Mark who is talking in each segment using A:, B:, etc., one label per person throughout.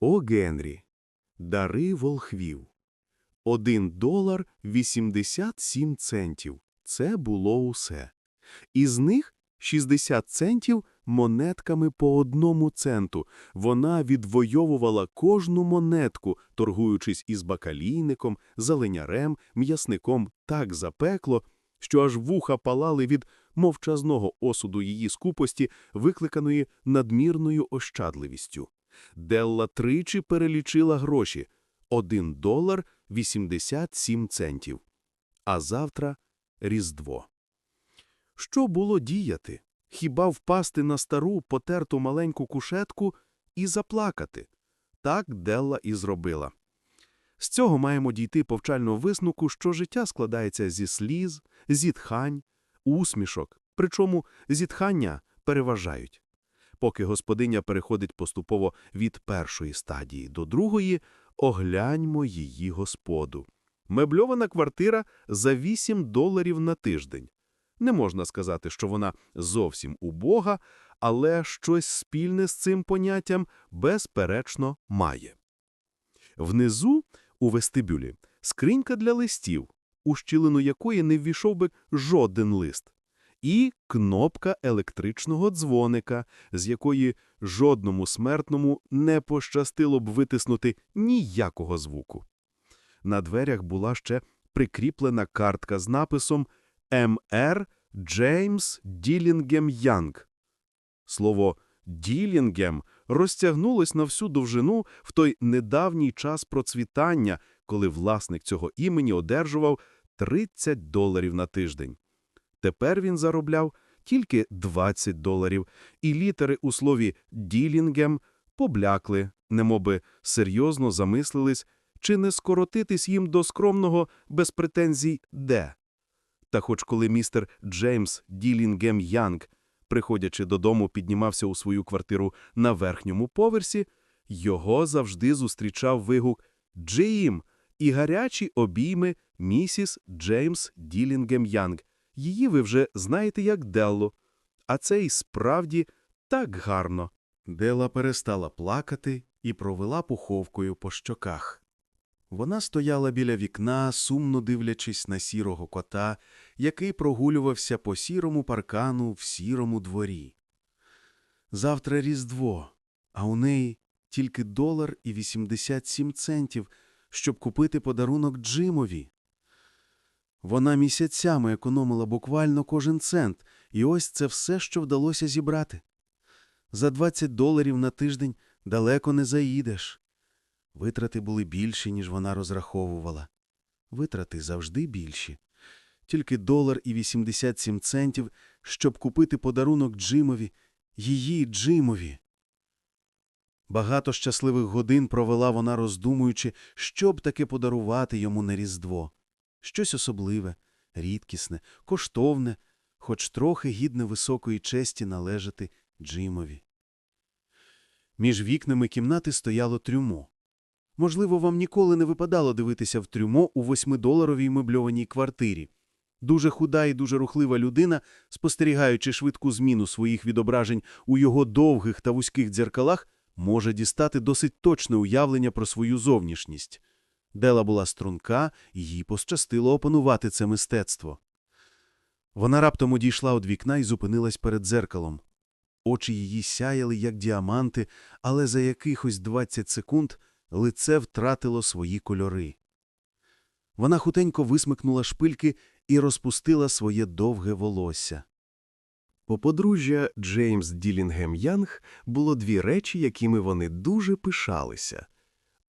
A: О Генрі. Дари волхвів. Один долар 87 центів. Це було усе. Із них 60 центів монетками по одному центу. Вона відвоювала кожну монетку, торгуючись із бакалійником, зеленярем, м'ясником так запекло, що аж вуха палали від мовчазного осуду її скупості, викликаної надмірною ощадливістю. Делла тричі перелічила гроші – 1 долар 87 центів. А завтра – Різдво. Що було діяти? Хіба впасти на стару, потерту маленьку кушетку і заплакати? Так Делла і зробила. З цього маємо дійти повчального висновку, що життя складається зі сліз, зітхань, усмішок, причому зітхання переважають. Поки господиня переходить поступово від першої стадії до другої, огляньмо її господу. Мебльована квартира за 8 доларів на тиждень. Не можна сказати, що вона зовсім убога, але щось спільне з цим поняттям безперечно має. Внизу, у вестибюлі, скринька для листів, у щілину якої не ввійшов би жоден лист, і кнопка електричного дзвоника, з якої жодному смертному не пощастило б витиснути ніякого звуку. На дверях була ще прикріплена картка з написом «М.Р. Джеймс Ділінгем Янг». Слово «Ділінгем» розтягнулось на всю довжину в той недавній час процвітання, коли власник цього імені одержував 30 доларів на тиждень. Тепер він заробляв тільки 20 доларів, і літери у слові «ділінгем» поблякли, немоби серйозно замислились, чи не скоротитись їм до скромного без претензій «де». Та хоч коли містер Джеймс Ділінгем Янг, приходячи додому, піднімався у свою квартиру на верхньому поверсі, його завжди зустрічав вигук «Джим!» і гарячі обійми місіс Джеймс Ділінгем Янг. Її ви вже знаєте як Деллу. А це і справді так гарно. Дела перестала плакати і провела пуховкою по щоках. Вона стояла біля вікна, сумно дивлячись на сірого кота, який прогулювався по сірому паркану в сірому дворі. Завтра Різдво, а у неї тільки долар і 87 центів, щоб купити подарунок Джимові. Вона місяцями економила буквально кожен цент, і ось це все, що вдалося зібрати. За 20 доларів на тиждень далеко не заїдеш. Витрати були більші, ніж вона розраховувала. Витрати завжди більші. Тільки долар і 87 центів, щоб купити подарунок Джимові, її Джимові. Багато щасливих годин провела вона, роздумуючи, що б таке подарувати йому на Різдво. Щось особливе, рідкісне, коштовне, хоч трохи гідне високої честі належати Джимові. Між вікнами кімнати стояло трюмо. Можливо, вам ніколи не випадало дивитися в трюмо у восьмидоларовій мебльованій квартирі. Дуже худа і дуже рухлива людина, спостерігаючи швидку зміну своїх відображень у його довгих та вузьких дзеркалах, може дістати досить точне уявлення про свою зовнішність. Дела була струнка, і їй пощастило опанувати це мистецтво. Вона раптом одійшла від вікна і зупинилась перед дзеркалом. Очі її сяяли, як діаманти, але за якихось 20 секунд лице втратило свої кольори. Вона хутенько висмикнула шпильки і розпустила своє довге волосся. У подружжя Джеймс Ділінгем Янг було дві речі, якими вони дуже пишалися.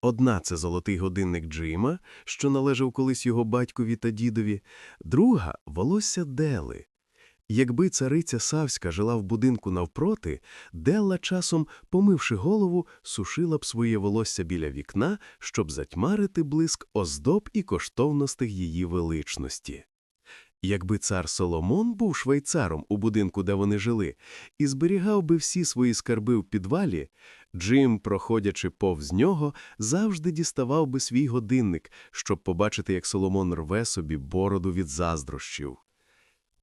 A: Одна – це золотий годинник Джима, що належав колись його батькові та дідові, друга – волосся Дели. Якби цариця Савська жила в будинку навпроти, Делла часом, помивши голову, сушила б своє волосся біля вікна, щоб затьмарити блиск оздоб і коштовностей її величності. Якби цар Соломон був швейцаром у будинку, де вони жили, і зберігав би всі свої скарби в підвалі, Джим, проходячи повз нього, завжди діставав би свій годинник, щоб побачити, як Соломон рве собі бороду від заздрощів.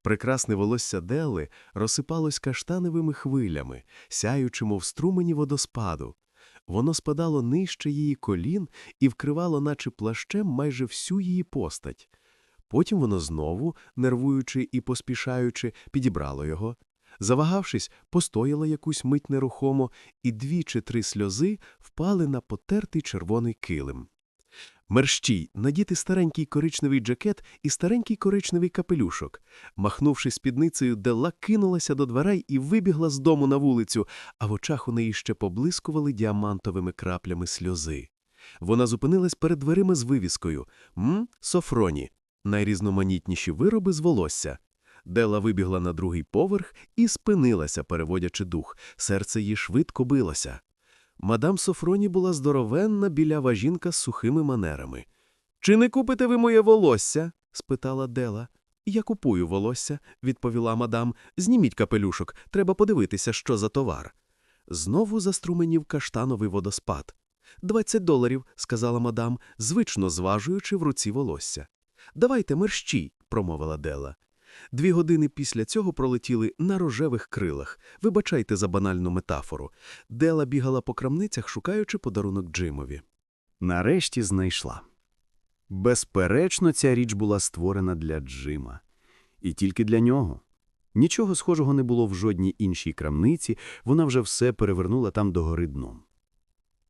A: Прекрасне волосся Делли розсипалось каштановими хвилями, сяючи, мов струмені водоспаду. Воно спадало нижче її колін і вкривало, наче плащем, майже всю її постать. Потім воно знову, нервуючи і поспішаючи, підібрало його. Завагавшись, постояло якусь мить нерухомо, і дві чи три сльози впали на потертий червоний килим. Мерщій надіти старенький коричневий джакет і старенький коричневий капелюшок. Махнувши спідницею, Делла кинулася до дверей і вибігла з дому на вулицю, а в очах у неї ще поблискували діамантовими краплями сльози. Вона зупинилась перед дверима з вивіскою «М. Софроні» – найрізноманітніші вироби з волосся. Дела вибігла на другий поверх і спинилася, переводячи дух. Серце її швидко билося. Мадам Софроні була здоровенна білява жінка з сухими манерами. Чи не купите ви моє волосся? спитала Дела. Я купую волосся, відповіла мадам. Зніміть капелюшок, треба подивитися, що за товар. Знову заструменів каштановий водоспад. Двадцять доларів, сказала мадам, звично зважуючи в руці волосся. Давайте мерщій, промовила Дела. Дві години після цього пролетіли на рожевих крилах. Вибачайте за банальну метафору. Дела бігала по крамницях, шукаючи подарунок Джимові.
B: Нарешті знайшла. Безперечно, ця річ була створена для Джима. І тільки для нього. Нічого схожого не було в жодній іншій крамниці, вона вже все перевернула там догори дном.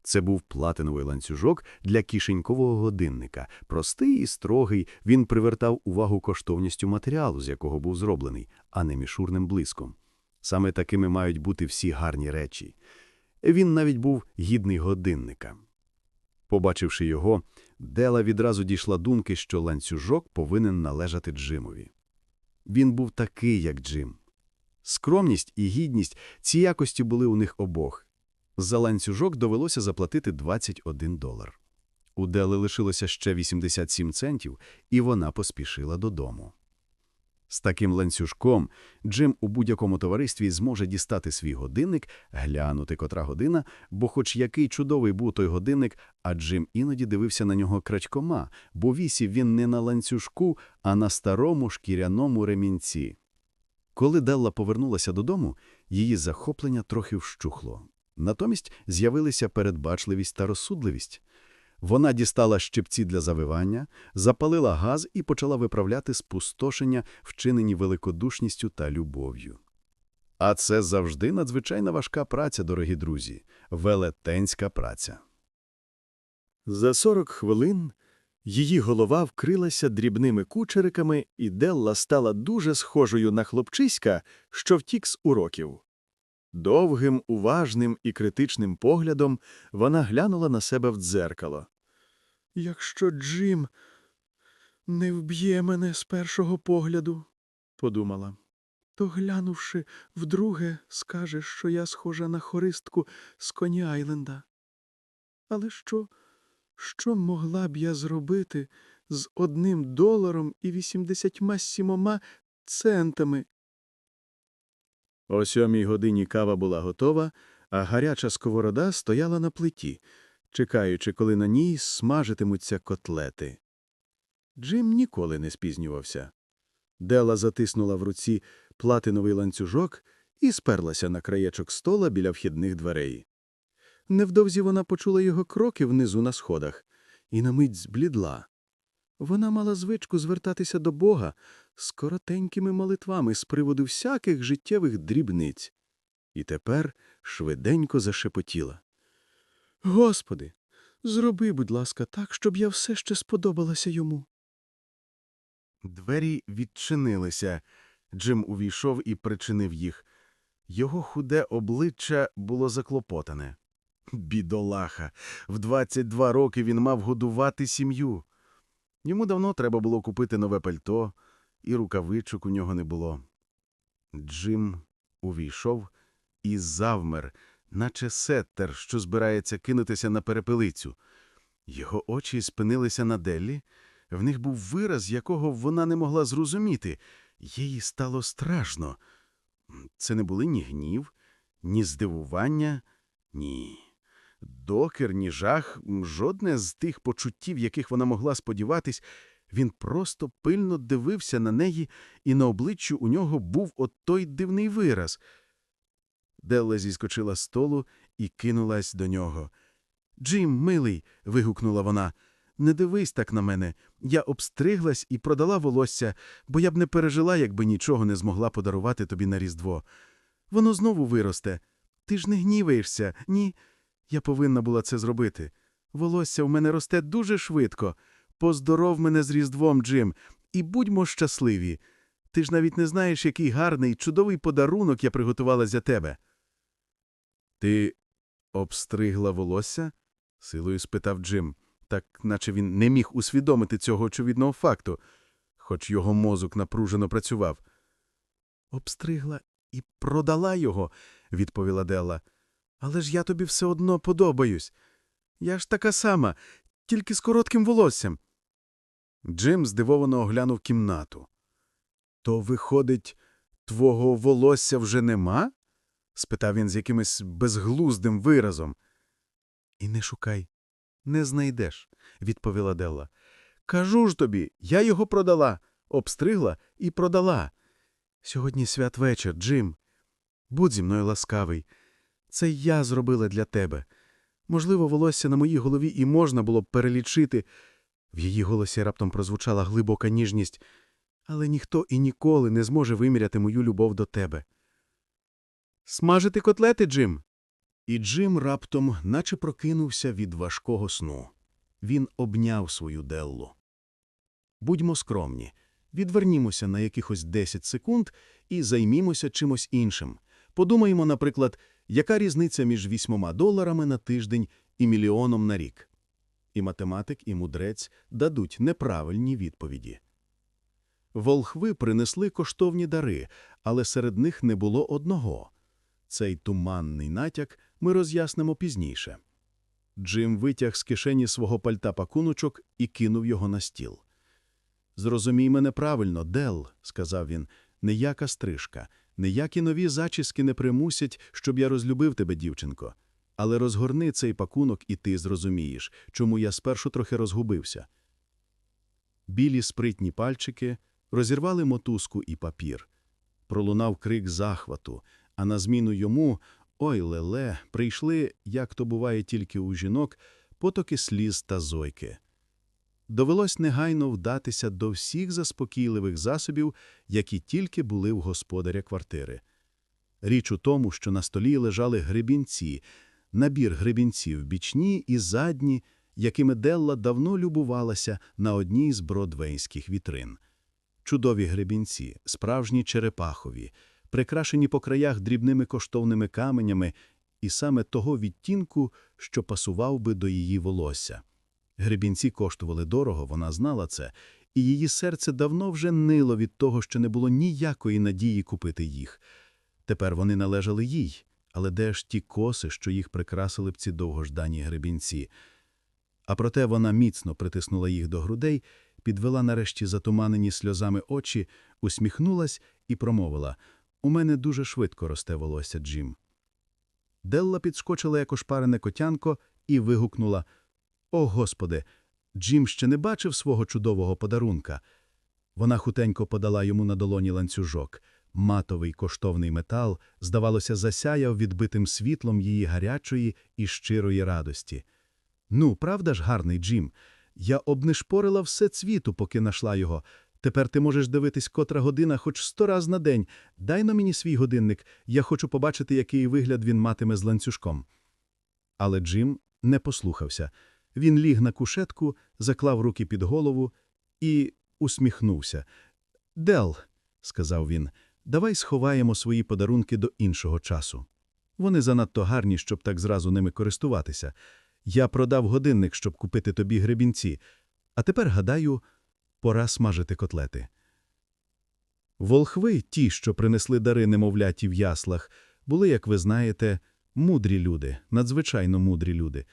B: Це був платиновий ланцюжок для кишенькового годинника. Простий і строгий, він привертав увагу коштовністю матеріалу, з якого був зроблений, а не мішурним блиском. Саме такими мають бути всі гарні речі. Він навіть був гідний годинника. Побачивши його, Дела відразу дійшла думки, що ланцюжок повинен належати Джимові. Він був такий, як Джим. Скромність і гідність – ці якості були у них обох. За ланцюжок довелося заплатити 21 долар. У Дели лишилося ще 87 центів, і вона поспішила додому. З таким ланцюжком Джим у будь-якому товаристві зможе дістати свій годинник, глянути котра година, бо хоч який чудовий був той годинник, а Джим іноді дивився на нього крадькома, бо вісів він не на ланцюжку, а на старому шкіряному ремінці. Коли Делла повернулася додому, її захоплення трохи вщухло. Натомість з'явилися передбачливість та розсудливість. Вона дістала щипці для завивання, запалила газ і почала виправляти спустошення, вчинені великодушністю та любов'ю. А це завжди надзвичайно важка праця, дорогі друзі, велетенська праця.
C: За 40 хвилин її голова вкрилася дрібними кучериками, і Делла стала дуже схожою на хлопчиська, що втік з уроків. Довгим, уважним і критичним поглядом вона глянула на себе в дзеркало. Якщо Джим не вб'є мене з першого погляду, подумала, то, глянувши вдруге, скаже, що я схожа на хористку з Коні Айленда. Але що, що могла б я зробити з одним доларом і вісімдесятьма сімома центами? О сьомій годині кава була готова, а гаряча сковорода стояла на плиті, чекаючи, коли на ній смажитимуться котлети. Джим ніколи не спізнювався. Дела затиснула в руці платиновий ланцюжок і сперлася на краєчок стола біля вхідних дверей. Невдовзі вона почула його кроки внизу на сходах і на мить зблідла. Вона мала звичку звертатися до Бога з коротенькими молитвами з приводу всяких життєвих дрібниць. І тепер швиденько зашепотіла. Господи, зроби, будь ласка, так, щоб я все ще сподобалася йому.
A: Двері відчинилися. Джим увійшов і причинив їх. Його худе обличчя було заклопотане. Бідолаха. В 22 роки він мав годувати сім'ю. Йому давно треба було купити нове пальто, і рукавичок у нього не було. Джим увійшов і завмер, наче сеттер, що збирається кинутися на перепелицю. Його очі спинилися на Деллі, в них був вираз, якого вона не могла зрозуміти. Їй стало страшно. Це не були ні гнів, ні здивування, ні. Докер, ні жах, жодне з тих почуттів, яких вона могла сподіватись, він просто пильно дивився на неї, і на обличчі у нього був от той дивний вираз. Делла зіскочила з столу і кинулась до нього.
D: Джим, милий, вигукнула вона, не дивись так на мене. Я обстриглась і продала волосся, бо я б не пережила, якби нічого не змогла подарувати тобі на Різдво. Воно знову виросте. Ти ж не гніваєшся, ні? Я повинна була це зробити. Волосся в мене росте дуже швидко. Поздоров мене з Різдвом, Джим, і будьмо щасливі. Ти ж навіть не знаєш, який гарний, чудовий подарунок я приготувала для тебе. Ти обстригла волосся? силою спитав Джим, так наче він не міг усвідомити цього очевидного факту, хоч його мозок напружено працював. Обстригла і продала його, відповіла Делла. Але ж я тобі все одно подобаюсь. Я ж така сама, тільки з коротким волоссям. Джим здивовано оглянув кімнату. То, виходить, твого волосся вже нема? спитав він з якимось безглуздим виразом. І не шукай, не знайдеш, відповіла Делла. Кажу ж тобі, я його продала, обстригла і продала. Сьогодні святвечір, Джим. Будь зі мною ласкавий. Це я зробила для тебе. Можливо, волосся на моїй голові і можна було б перелічити. В її голосі раптом прозвучала глибока ніжність, але ніхто і ніколи не зможе виміряти мою любов до тебе. Смажити котлети, Джим?
A: І Джим раптом наче прокинувся від важкого сну. Він обняв свою Деллу. Будьмо скромні, відвернімося на якихось 10 секунд і займімося чимось іншим. Подумаємо, наприклад, яка різниця між вісьмома доларами на тиждень і мільйоном на рік. І математик, і мудрець дадуть неправильні відповіді. Волхви принесли коштовні дари, але серед них не було одного. Цей туманний натяк ми роз'яснимо пізніше. Джим витяг з кишені свого пальта пакуночок і кинув його на стіл. Зрозумій мене правильно, Дел, сказав він, ніяка стрижка, ніякі нові зачіски не примусять, щоб я розлюбив тебе, дівчинко. Але розгорни цей пакунок, і ти зрозумієш, чому я спершу трохи розгубився. Білі спритні пальчики розірвали мотузку і папір. Пролунав крик захвату, а на зміну йому, ой леле, прийшли, як то буває тільки у жінок, потоки сліз та зойки. Довелось негайно вдатися до всіх заспокійливих засобів, які тільки були в господаря квартири. Річ у тому, що на столі лежали гребінці, набір гребінців бічні і задні, якими Делла давно любувалася на одній з бродвейських вітрин. Чудові гребінці, справжні черепахові, прикрашені по краях дрібними коштовними каменями і саме того відтінку, що пасував би до її волосся. Гребінці коштували дорого, вона знала це, і її серце давно вже нило від того, що не було ніякої надії купити їх. Тепер вони належали їй, але де ж ті коси, що їх прикрасили б ці довгождані гребінці? А проте вона міцно притиснула їх до грудей, підвела нарешті затуманені сльозами очі, усміхнулась і промовила «У мене дуже швидко росте волосся, Джим». Делла підскочила як ошпарене котянко і вигукнула «О, Господи! Джим ще не бачив свого чудового подарунка». Вона хутенько подала йому на долоні ланцюжок. Матовий коштовний метал, здавалося, засяяв відбитим світлом її гарячої і щирої радості. «Ну, правда ж, гарний Джим? Я обнишпорила все цвіту, поки нашла його. Тепер ти можеш дивитись котра година хоч сто раз на день. Дай на мені свій годинник, я хочу побачити, який вигляд він матиме з ланцюжком». Але Джим не послухався. Він ліг на кушетку, заклав руки під голову і усміхнувся. «Дел», – сказав він, – «давай сховаємо свої подарунки до іншого часу. Вони занадто гарні, щоб так зразу ними користуватися. Я продав годинник, щоб купити тобі гребінці, а тепер, гадаю, пора смажити котлети». Волхви, ті, що принесли дари немовляті в яслах, були, як ви знаєте, мудрі люди, надзвичайно мудрі люди.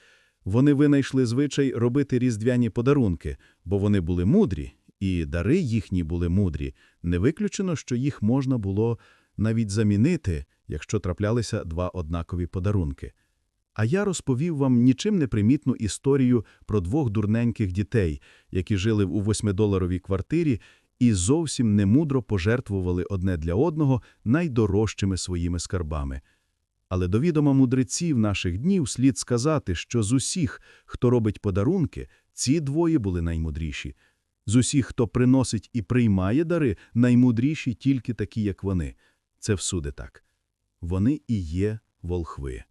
A: Вони винайшли звичай робити різдвяні подарунки, бо вони були мудрі, і дари їхні були мудрі. Не виключено, що їх можна було навіть замінити, якщо траплялися два однакові подарунки. А я розповів вам нічим не примітну історію про двох дурненьких дітей, які жили у восьмидоларовій квартирі і зовсім немудро пожертвували одне для одного найдорожчими своїми скарбами.
D: Але до відома мудреців наших днів слід сказати, що з усіх, хто робить подарунки, ці двоє були наймудріші. З усіх, хто приносить і приймає дари, наймудріші тільки такі, як вони. Це всюди так. Вони і є волхви.